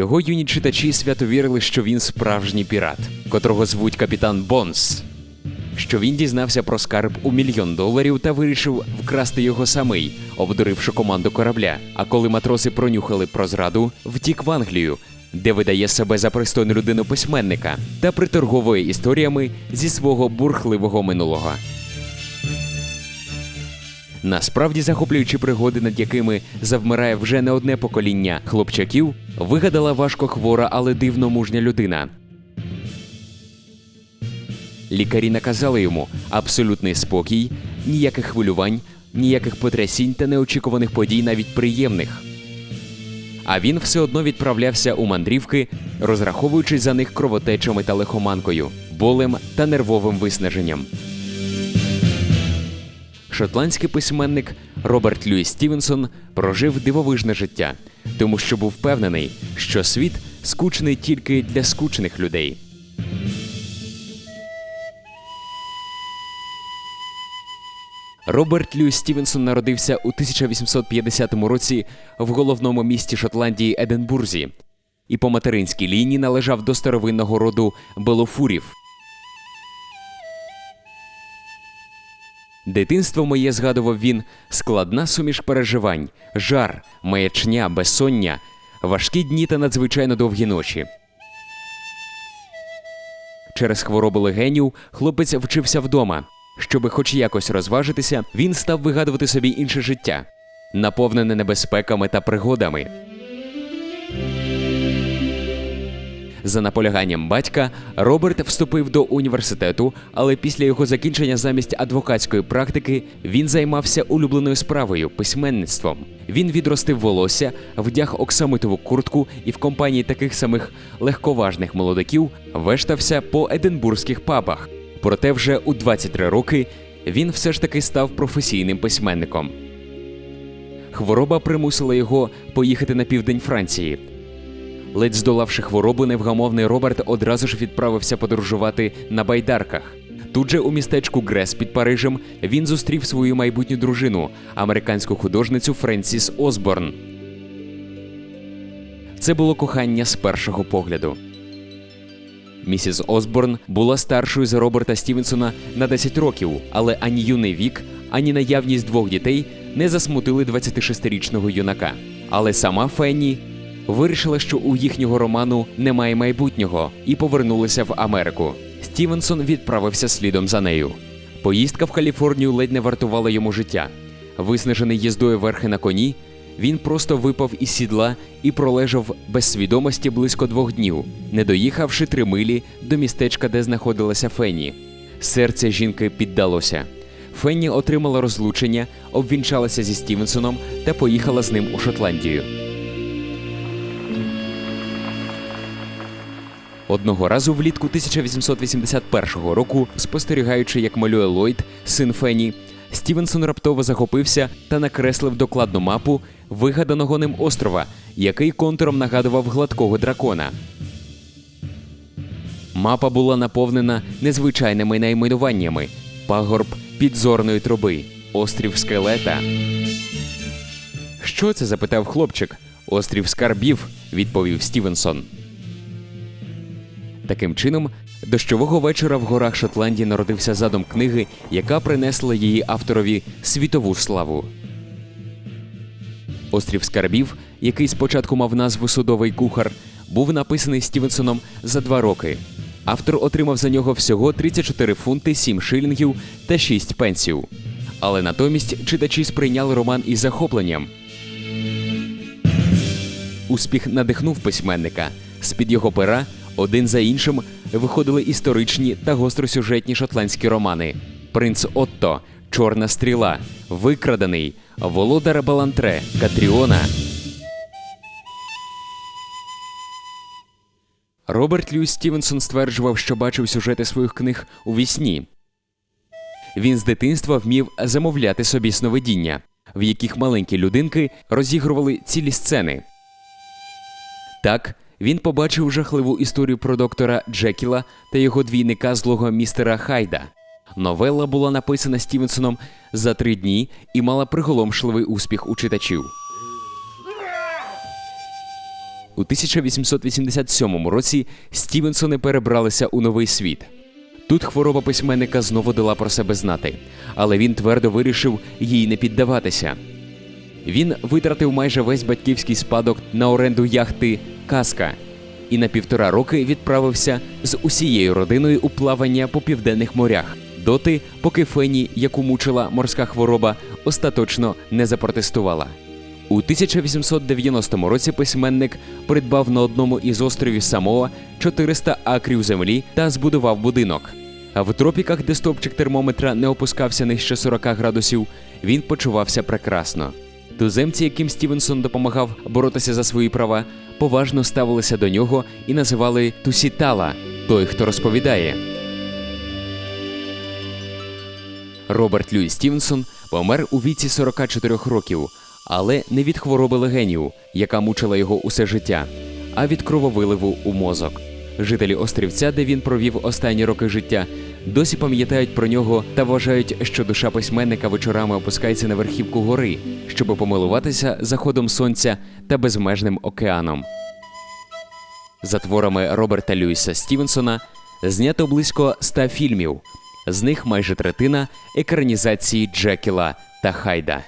Його юні читачі свято вірили, що він справжній пірат, котрого звуть капітан Бонс. Що він дізнався про скарб у мільйон доларів та вирішив вкрасти його самий, обдуривши команду корабля. А коли матроси пронюхали про зраду, втік в Англію, де видає себе за пристойну людину письменника та приторговує історіями зі свого бурхливого минулого. Насправді захоплюючі пригоди, над якими завмирає вже не одне покоління хлопчаків, вигадала важко хвора, але дивно мужня людина. Лікарі наказали йому абсолютний спокій, ніяких хвилювань, ніяких потрясінь та неочікуваних подій, навіть приємних. А він все одно відправлявся у мандрівки, розраховуючись за них кровотечами та лихоманкою, болем та нервовим виснаженням. Шотландський письменник Роберт Льюіс Стівенсон прожив дивовижне життя, тому що був впевнений, що світ скучний тільки для скучних людей. Роберт Льюіс Стівенсон народився у 1850 році в головному місті Шотландії Единбурзі і по материнській лінії належав до старовинного роду Белофурів. Дитинство моє згадував він складна суміш переживань, жар, маячня, безсоння, важкі дні та надзвичайно довгі ночі. Через хворобу легенів хлопець вчився вдома. Щоби хоч якось розважитися, він став вигадувати собі інше життя, наповнене небезпеками та пригодами. За наполяганням батька Роберт вступив до університету, але після його закінчення замість адвокатської практики він займався улюбленою справою письменництвом. Він відростив волосся, вдяг оксамитову куртку і в компанії таких самих легковажних молодиків вештався по единбурзьких пабах. Проте вже у 23 роки він все ж таки став професійним письменником. Хвороба примусила його поїхати на південь Франції. Ледь здолавши хворобу, невгамовний Роберт одразу ж відправився подорожувати на байдарках. Тут же у містечку Грес під Парижем він зустрів свою майбутню дружину, американську художницю Френсіс Осборн. Це було кохання з першого погляду. Місіс Осборн була старшою за Роберта Стівенсона на 10 років, але ані юний вік, ані наявність двох дітей не засмутили 26-річного юнака. Але сама Фенні вирішила, що у їхнього роману немає майбутнього, і повернулася в Америку. Стівенсон відправився слідом за нею. Поїздка в Каліфорнію ледь не вартувала йому життя. Виснажений їздою верхи на коні, він просто випав із сідла і пролежав без свідомості близько двох днів, не доїхавши три милі до містечка, де знаходилася Фенні. Серце жінки піддалося. Фенні отримала розлучення, обвінчалася зі Стівенсоном та поїхала з ним у Шотландію. Одного разу влітку 1881 року, спостерігаючи, як малює Ллойд, син Фенні, Стівенсон раптово захопився та накреслив докладну мапу вигаданого ним острова, який контуром нагадував гладкого дракона. Мапа була наповнена незвичайними найменуваннями: пагорб підзорної труби, острів скелета. Що це? запитав хлопчик. Острів скарбів, відповів Стівенсон. Таким чином, дощового вечора в горах Шотландії народився задум книги, яка принесла її авторові світову славу. Острів скарбів, який спочатку мав назву Судовий кухар, був написаний Стівенсоном за два роки. Автор отримав за нього всього 34 фунти, 7 шилінгів та 6 пенсів. Але натомість читачі сприйняли роман із захопленням. Успіх надихнув письменника. З-під його пера один за іншим виходили історичні та гостросюжетні шотландські романи: Принц Отто, Чорна стріла, Викрадений, Володар Балантре, Катріона. Роберт Льюіс Стівенсон стверджував, що бачив сюжети своїх книг у вісні. Він з дитинства вмів замовляти собі сновидіння, в яких маленькі людинки розігрували цілі сцени. Так, він побачив жахливу історію про доктора Джекіла та його двійника злого містера Хайда. Новела була написана Стівенсоном за три дні і мала приголомшливий успіх у читачів. У 1887 році Стівенсони перебралися у новий світ. Тут хвороба письменника знову дала про себе знати, але він твердо вирішив їй не піддаватися. Він витратив майже весь батьківський спадок на оренду яхти Казка і на півтора роки відправився з усією родиною у плавання по південних морях, доти, поки Фені, яку мучила морська хвороба, остаточно не запротестувала. У 1890 році письменник придбав на одному із островів Самоа 400 акрів землі та збудував будинок. А в тропіках, де стовпчик термометра не опускався нижче 40 градусів, він почувався прекрасно. Туземці, яким Стівенсон допомагав боротися за свої права, поважно ставилися до нього і називали Тусітала той, хто розповідає. Роберт Льюіс Стівенсон помер у віці 44 років, але не від хвороби легенів, яка мучила його усе життя, а від крововиливу у мозок. Жителі острівця, де він провів останні роки життя, досі пам'ятають про нього та вважають, що душа письменника вечорами опускається на верхівку гори, щоб помилуватися заходом сонця та безмежним океаном. За творами Роберта Льюіса Стівенсона знято близько ста фільмів, з них майже третина екранізації Джекіла та Хайда.